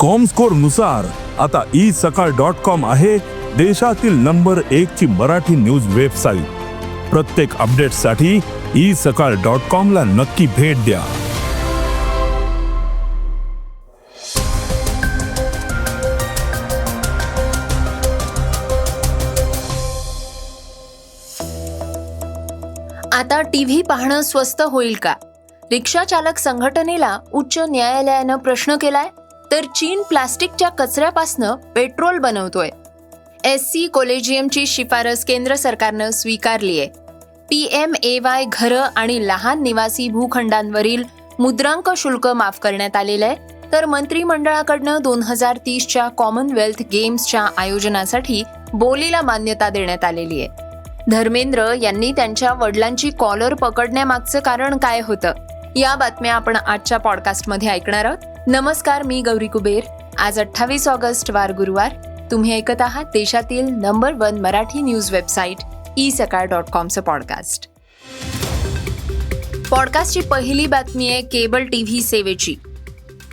कॉमस्कोरनुसार आता E Sakal dot com आहे देशातील नंबर एक ची मराठी न्यूज वेबसाईट प्रत्येक अपडेटसाठी ई सकाळ डॉट कॉम ला नक्की भेट द्या. आता टीव्ही पाहणं स्वस्त होईल का? रिक्षा चालक संघटनेला उच्च न्यायालयानं प्रश्न केलाय? तर चीन प्लास्टिकच्या कचऱ्यापासनं पेट्रोल बनवतोय. एस सी कोलेजियमची शिफारस केंद्र सरकारनं स्वीकारली आहे पी एम ए वाय घरं आणि लहान निवासी भूखंडांवरील मुद्रांक शुल्क माफ करण्यात आलेलं आहे तर मंत्रिमंडळाकडनं दोन हजार तीसच्या कॉमनवेल्थ गेम्सच्या आयोजनासाठी बोलीला मान्यता देण्यात आलेली आहे धर्मेंद्र यांनी त्यांच्या वडिलांची कॉलर पकडण्यामागचं कारण काय होतं? या बातम्या आपण आजच्या पॉडकास्टमध्ये ऐकणार आहोत. नमस्कार मी गौरी कुबेर. आज अठ्ठावीस ऑगस्ट वार गुरुवार. तुम्ही ऐकत आहात देशातील number one Marathi news website e Sakal dot कॉमचं podcast. पॉडकास्टची पहिली बातमी आहे केबल टी व्ही सेवेची.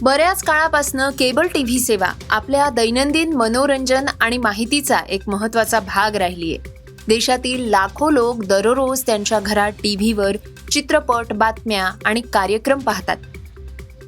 बऱ्याच काळापासनं केबल टी व्ही सेवा आपल्या दैनंदिन मनोरंजन आणि माहितीचा एक महत्त्वाचा भाग राहिली आहे देशातील लाखो लोक दररोज त्यांच्या घरात टी व्हीवर चित्रपट बातम्या आणि कार्यक्रम पाहतात.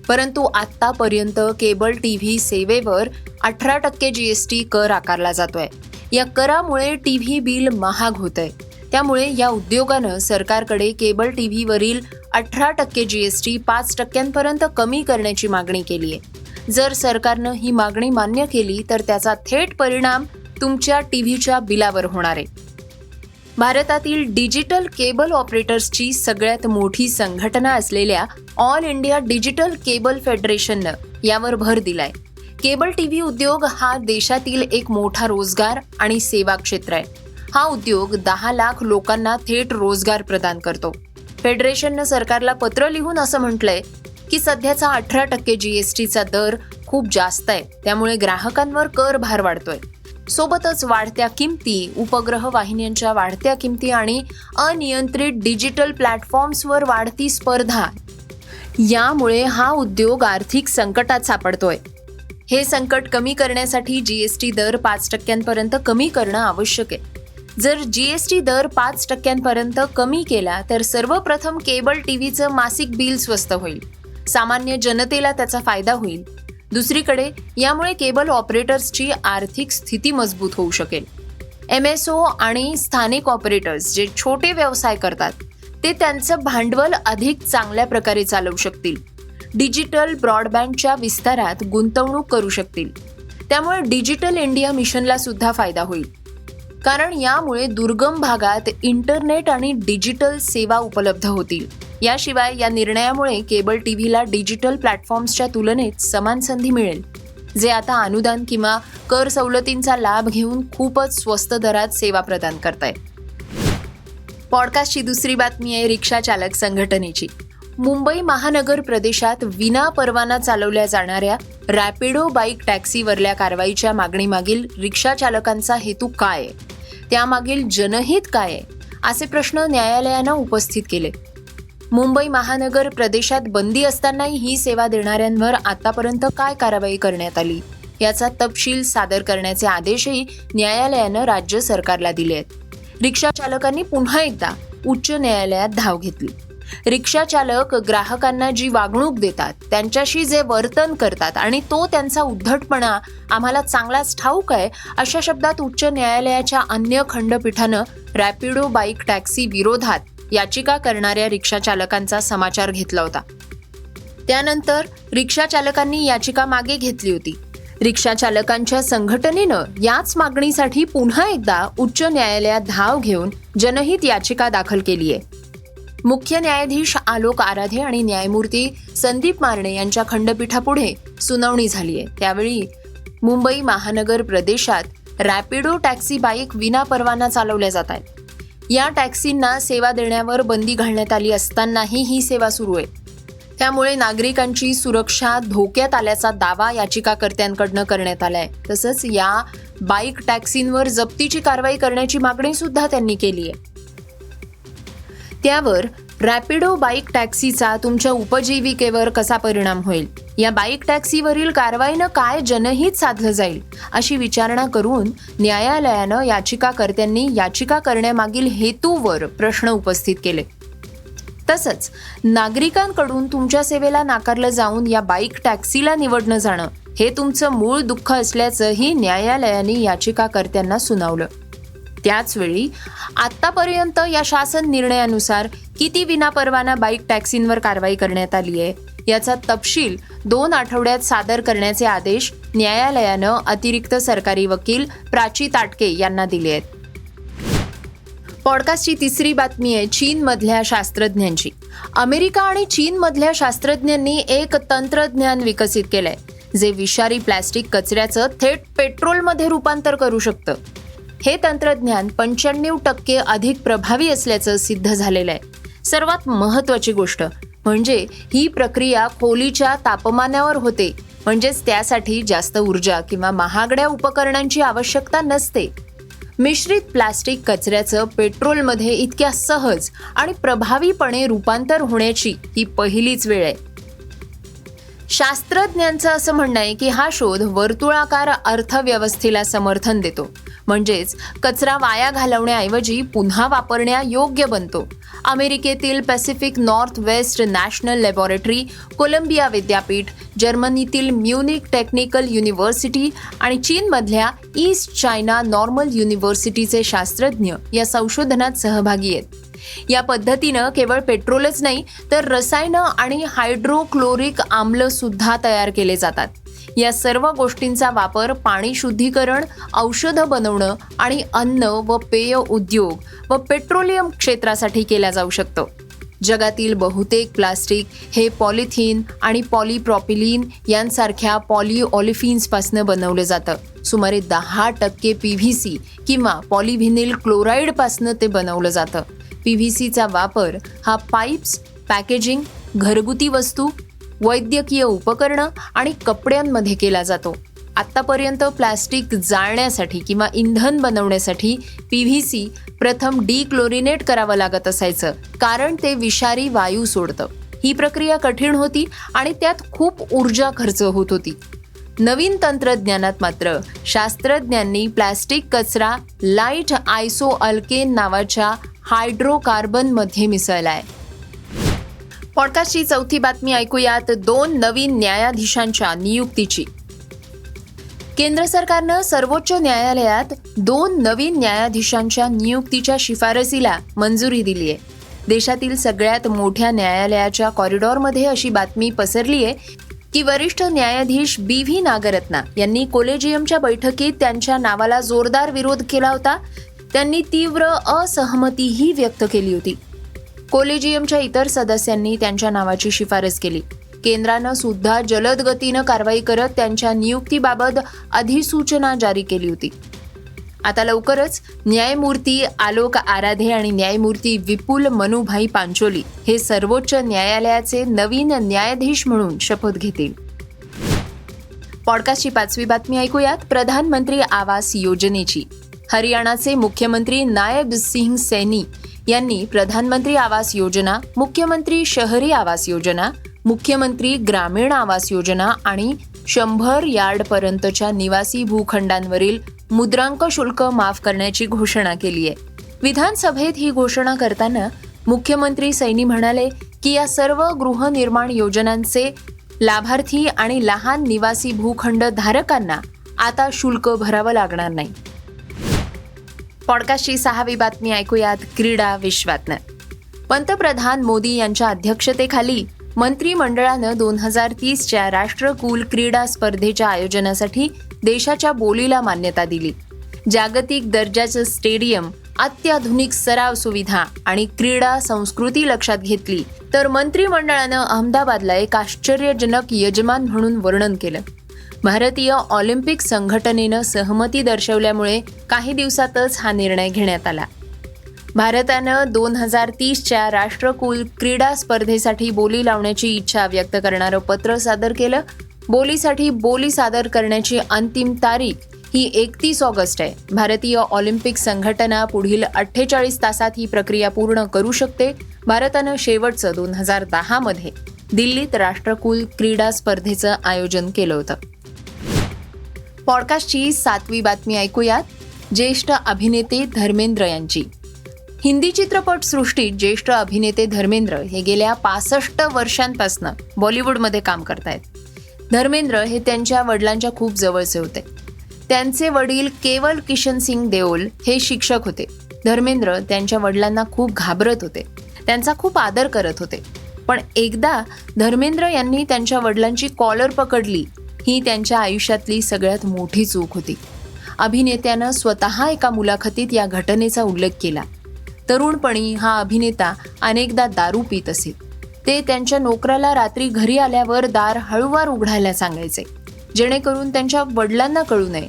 परंतु आत्तापर्यंत केबल टी व्ही सेवेवर अठरा टक्के जी एस टी कर आकारला जातोय. या करामुळे टी व्ही बिल महाग होतंय. त्यामुळे या उद्योगानं सरकारकडे केबल टी व्हीवरील अठरा टक्के जी एस टी पाच टक्क्यांपर्यंत कमी करण्याची मागणी केली आहे. जर सरकारनं ही मागणी मान्य केली तर त्याचा थेट परिणाम तुमच्या टी व्हीच्या बिलावर होणार आहे. भारतातील डिजिटल केबल ऑपरेटर्सची सगळ्यात मोठी संघटना असलेल्या ऑल इंडिया डिजिटल केबल फेडरेशननं यावर भर दिलाय. केबल टी व्ही उद्योग हा देशातील एक मोठा रोजगार आणि सेवा क्षेत्र आहे. हा उद्योग दहा लाख लोकांना थेट रोजगार प्रदान करतो. फेडरेशननं सरकारला पत्र लिहून असं म्हटलंय की सध्याचा अठरा टक्के जीएसटीचा दर खूप जास्त आहे. त्यामुळे ग्राहकांवर कर भार वाढतोय. सोबतच वाढत्या किमती उपग्रह वाहिन्यांच्या वाढत्या किमती आणि अनियंत्रित डिजिटल प्लॅटफॉर्म्सवर वाढती स्पर्धा. यामुळे हा उद्योग आर्थिक संकटात सापडतोय. हे संकट कमी करण्यासाठी जीएसटी दर पाच टक्क्यांपर्यंत कमी करणं आवश्यक आहे. जर जीएसटी दर पाच टक्क्यांपर्यंत कमी केला तर सर्वप्रथम केबल टीव्हीचं मासिक बिल स्वस्त होईल. सामान्य जनतेला त्याचा फायदा होईल. दुसरीकडे यामुळे केबल ऑपरेटर्सची आर्थिक स्थिती मजबूत होऊ शकेल. एम एस ओ आणि स्थानिक ऑपरेटर्स जे छोटे व्यवसाय करतात ते त्यांचं भांडवल अधिक चांगल्या प्रकारे चालवू शकतील. डिजिटल ब्रॉडबँडच्या विस्तारात गुंतवणूक करू शकतील. त्यामुळे डिजिटल इंडिया मिशनला सुद्धा फायदा होईल. कारण यामुळे दुर्गम भागात इंटरनेट आणि डिजिटल सेवा उपलब्ध होतील. याशिवाय या निर्णयामुळे केबल टीव्हीला डिजिटल प्लॅटफॉर्म्सच्या तुलनेत समान संधी मिळेल जे आता अनुदान किंवा कर सवलतींचा लाभ घेऊन खूपच स्वस्त दरात सेवा प्रदान करत आहेत पॉडकास्टची दुसरी बातमी आहे रिक्षा चालक संघटनेची. मुंबई महानगर प्रदेशात विना परवाना चालवल्या जाणाऱ्या रॅपिडो बाईक टॅक्सीवरल्या कारवाईच्या मागणीमागील रिक्षा चालकांचा हेतू काय आहे? त्यामागील जनहित काय आहे? असे प्रश्न न्यायालयानं उपस्थित केले. मुंबई महानगर प्रदेशात बंदी असतानाही ही सेवा देणाऱ्यांवर आतापर्यंत काय कारवाई करण्यात आली? याचा तपशील सादर करण्याचे आदेशही न्यायालयानं राज्य सरकारला दिले आहेत. रिक्षा चालकांनी पुन्हा एकदा उच्च न्यायालयात धाव घेतली. रिक्षा चालक ग्राहकांना जी वागणूक देतात त्यांच्याशी जे वर्तन करतात आणि तो त्यांचा उद्धटपणा आम्हाला चांगलाच ठाऊक आहे अशा शब्दात उच्च न्यायालयाच्या अन्य खंडपीठानं रॅपिडो बाईक टॅक्सी विरोधात याचिका करणाऱ्या रिक्षा चालकांचा समाचार घेतला होता. त्यानंतर रिक्षा चालकांनी याचिका मागे घेतली होती. रिक्षा चालकांच्या संघटनेनं याच मागणीसाठी पुन्हा एकदा उच्च न्यायालयात धाव घेऊन जनहित याचिका दाखल केली आहे. मुख्य न्यायाधीश आलोक आराधे आणि न्यायमूर्ती संदीप मारणे यांच्या खंडपीठापुढे सुनावणी झाली आहे. त्यावेळी मुंबई महानगर प्रदेशात रॅपिडो टॅक्सी बाईक विना परवाना चालवल्या जात आहेत. या टॅक्सींना सेवा देण्यावर बंदी घालण्यात आली असतानाही ही सेवा सुरू आहे. त्यामुळे नागरिकांची सुरक्षा धोक्यात आल्याचा दावा याचिकाकर्त्यांकडनं करण्यात आलाय. तसंच या बाईक टॅक्सींवर जप्तीची कारवाई करण्याची मागणी सुद्धा त्यांनी केली आहे. त्यावर रॅपिडो बाईक टॅक्सीचा तुमच्या उपजीविकेवर कसा परिणाम होईल? या बाईक टॅक्सीवरील कारवाईनं काय जनहित साधलं जाईल अशी विचारणा करून न्यायालयानं याचिकाकर्त्यांनी याचिका करण्यामागील हेतूवर प्रश्न उपस्थित केले. तसंच नागरिकांकडून तुमच्या सेवेला नाकारलं जाऊन या बाईक टॅक्सीला निवडणं जाणं हे तुमचं मूळ दुःख असल्याचंही न्यायालयाने याचिकाकर्त्यांना सुनावलं. त्याचवेळी आतापर्यंत या शासन निर्णयानुसार किती विनापरवाना बाईक टॅक्सींवर कारवाई करण्यात आली आहे याचा तपशील दोन आठवड्यात सादर करण्याचे आदेश न्यायालयानं अतिरिक्त सरकारी वकील प्राची ताटके यांना दिले आहेत. पॉडकास्टची तिसरी बातमी आहे चीनमधल्या शास्त्रज्ञांची. अमेरिका आणि चीनमधल्या शास्त्रज्ञांनी एक तंत्रज्ञान विकसित केलंय जे विषारी प्लॅस्टिक कचऱ्याचं थेट पेट्रोलमध्ये रूपांतर करू शकतं. हे तंत्रज्ञान पंच्याण्णव टक्के अधिक प्रभावी असल्याचं सिद्ध झालेलं आहे सर्वात महत्वाची गोष्ट म्हणजे ही प्रक्रिया खोलीच्या तापमानावर होते. म्हणजेच त्यासाठी जास्त ऊर्जा किंवा महागड्या उपकरणांची आवश्यकता नसते. मिश्रित प्लास्टिक कचऱ्याचं पेट्रोलमध्ये इतक्या सहज आणि प्रभावीपणे रूपांतर होण्याची ही पहिलीच वेळ आहे. शास्त्रज्ञांचं असं म्हणणं आहे की हा शोध वर्तुळाकार अर्थव्यवस्थेला समर्थन देतो. म्हणजेच कचरा वाया घालवण्याऐवजी पुन्हा वापरण्या योग्य बनतो. अमेरिकेतील Pacific north west national laboratory Columbia विद्यापीठ जर्मनीतील म्युनिक टेक्निकल युनिव्हर्सिटी आणि चीनमधल्या ईस्ट चायना नॉर्मल युनिव्हर्सिटीचे शास्त्रज्ञ या संशोधनात सहभागी आहेत. या पद्धतीनं केवळ पेट्रोलच नाही तर रसायनं आणि हायड्रोक्लोरिक आम्ल सुद्धा तयार केले जातात. या सर्व गोष्टींचा वापर पाणी शुद्धीकरण औषधं बनवणं आणि अन्न व पेय उद्योग व पेट्रोलियम क्षेत्रासाठी केला जाऊ शकतो. जगातील बहुतेक प्लास्टिक हे पॉलिथिन आणि पॉलिप्रॉपिलिन यांसारख्या पॉलिओलिफिन्सपासून बनवलं जातं. सुमारे दहा टक्के पी व्ही सी किंवा पॉलिव्हिनिल क्लोराईडपासनं ते बनवलं जातं. पी व्ही सीचा वापर हा पाईप्स पॅकेजिंग घरगुती वस्तू वैद्यकीय उपकरणं आणि कपड्यांमध्ये केला जातो. आत्तापर्यंत प्लॅस्टिक जाळण्यासाठी किंवा इंधन बनवण्यासाठी पी व्ही सी प्रथम डिक्लोरिनेट करावं लागत असायचं कारण ते विषारी वायू सोडतं. ही प्रक्रिया कठीण होती आणि त्यात खूप ऊर्जा खर्च होत होती. नवीन तंत्रज्ञानात मात्र शास्त्रज्ञांनी प्लॅस्टिक कचरा लाइट आयसो अल्केन नावाच्या हायड्रोकार्बनमध्ये मिसळलाय. पॉडकास्टची चौथी बातमी ऐकूयात दोन नवीन न्यायाधीशांच्या नियुक्तीची. केंद्र सरकारनं सर्वोच्च न्यायालयात दोन नवीन न्यायाधीशांच्या नियुक्तीच्या शिफारसीला मंजुरी दिली आहे देशातील सगळ्यात मोठ्या न्यायालयाच्या कॉरिडॉरमध्ये अशी बातमी पसरली आहे की वरिष्ठ न्यायाधीश बी व्ही नागरत्ना यांनी कोलेजियमच्या बैठकीत त्यांच्या नावाला जोरदार विरोध केला होता त्यांनी तीव्र असहमतीही व्यक्त केली होती. कोलेजियमच्या इतर सदस्यांनी त्यांच्या नावाची शिफारस केली. केंद्रानं सुद्धा जलद गतीनं कारवाई करत त्यांच्या नियुक्तीबाबत अधिसूचना जारी केली होती. आता लवकरच न्यायमूर्ती आलोक आराधे आणि न्यायमूर्ती विपुल मनुभाई पांचोली हे सर्वोच्च न्यायालयाचे नवीन न्यायाधीश म्हणून शपथ घेतील. पॉडकास्टची पाचवी बातमी ऐकूयात. प्रधानमंत्री आवास योजनेची. हरियाणाचे मुख्यमंत्री नायब सिंग सैनी यांनी प्रधानमंत्री आवास योजना मुख्यमंत्री शहरी आवास योजना मुख्यमंत्री ग्रामीण आवास योजना आणि शंभर यार्डपर्यंतच्या निवासी भूखंडांवरील मुद्रांक शुल्क माफ करण्याची घोषणा केली आहे विधानसभेत ही घोषणा करताना मुख्यमंत्री सैनी म्हणाले की या सर्व गृहनिर्माण योजनांचे लाभार्थी आणि लहान निवासी भूखंड धारकांना आता शुल्क भरावं लागणार नाही. पॉडकास्टची सहावी बातमी ऐकूयात क्रीडा विश्वातनं. पंतप्रधान मोदी यांच्या अध्यक्षतेखाली मंत्रिमंडळानं दोन हजार तीसच्या राष्ट्रकुल क्रीडा स्पर्धेच्या आयोजनासाठी देशाच्या बोलीला मान्यता दिली. जागतिक दर्जाचं स्टेडियम अत्याधुनिक सराव सुविधा आणि क्रीडा संस्कृती लक्षात घेतली तर मंत्रिमंडळानं अहमदाबादला एक आश्चर्यजनक यजमान म्हणून वर्णन केलं. भारतीय ऑलिम्पिक संघटनेनं सहमती दर्शवल्यामुळे काही दिवसातच हा निर्णय घेण्यात आला. भारतानं दोन हजार तीसच्या राष्ट्रकुल क्रीडा स्पर्धेसाठी बोली लावण्याची इच्छा व्यक्त करणारं पत्र सादर केलं. बोलीसाठी बोली सादर करण्याची अंतिम तारीख ही एकतीस ऑगस्ट आहे. भारतीय ऑलिम्पिक संघटना पुढील अठ्ठेचाळीस तासात ही प्रक्रिया पूर्ण करू शकते. भारतानं शेवटचं दोन हजार दहामध्ये दिल्लीत राष्ट्रकुल क्रीडा स्पर्धेचं आयोजन केलं होतं. पॉडकास्टची सातवी बातमी ऐकूयात. ज्येष्ठ अभिनेते धर्मेंद्र यांची. हिंदी चित्रपट सृष्टीत ज्येष्ठ अभिनेते धर्मेंद्र हे गेल्या पासष्ट वर्षांपासून बॉलिवूडमध्ये काम करतायत. धर्मेंद्र हे त्यांच्या वडिलांच्या खूप जवळचे होते. त्यांचे वडील केवल किशन सिंग देओल हे शिक्षक होते. धर्मेंद्र त्यांच्या वडिलांना खूप घाबरत होते. त्यांचा खूप आदर करत होते. पण एकदा धर्मेंद्र यांनी त्यांच्या वडिलांची कॉलर पकडली ही त्यांच्या आयुष्यातली सगळ्यात मोठी चूक होती. अभिनेत्यानं स्वतः एका मुलाखतीत या घटनेचा उल्लेख केला. तरुणपणी हा अभिनेता अनेकदा दारू पित असे. ते त्यांच्या नोकराला रात्री घरी आल्यावर दार हळूवार उघडायला सांगायचे. जेणेकरून त्यांच्या वडिलांना कळू नये.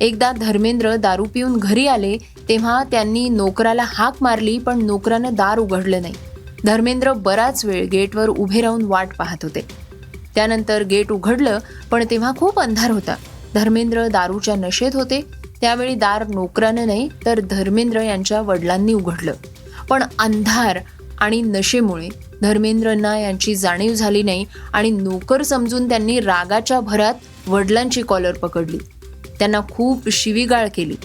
एकदा धर्मेंद्र दारू पिऊन घरी आले तेव्हा त्यांनी नोकराला हाक मारली पण नोकरानं दार उघडलं नाही. धर्मेंद्र बराच वेळ गेटवर उभे राहून वाट पाहत होते. त्यानंतर गेट उघडलं पण तेव्हा खूप अंधार होता. धर्मेंद्र दारूच्या नशेत होते. त्यावेळी दार नोकरानं नाही तर धर्मेंद्र यांच्या वडिलांनी उघडलं. पण अंधार आणि नशेमुळे धर्मेंद्रना यांची जाणीव झाली नाही आणि नोकर समजून त्यांनी रागाच्या भरात वडिलांची कॉलर पकडली. त्यांना खूप शिवीगाळ केली.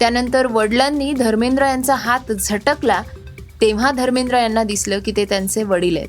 त्यानंतर वडिलांनी धर्मेंद्र यांचा हात झटकला. तेव्हा धर्मेंद्र यांना दिसलं की ते त्यांचे वडील आहेत.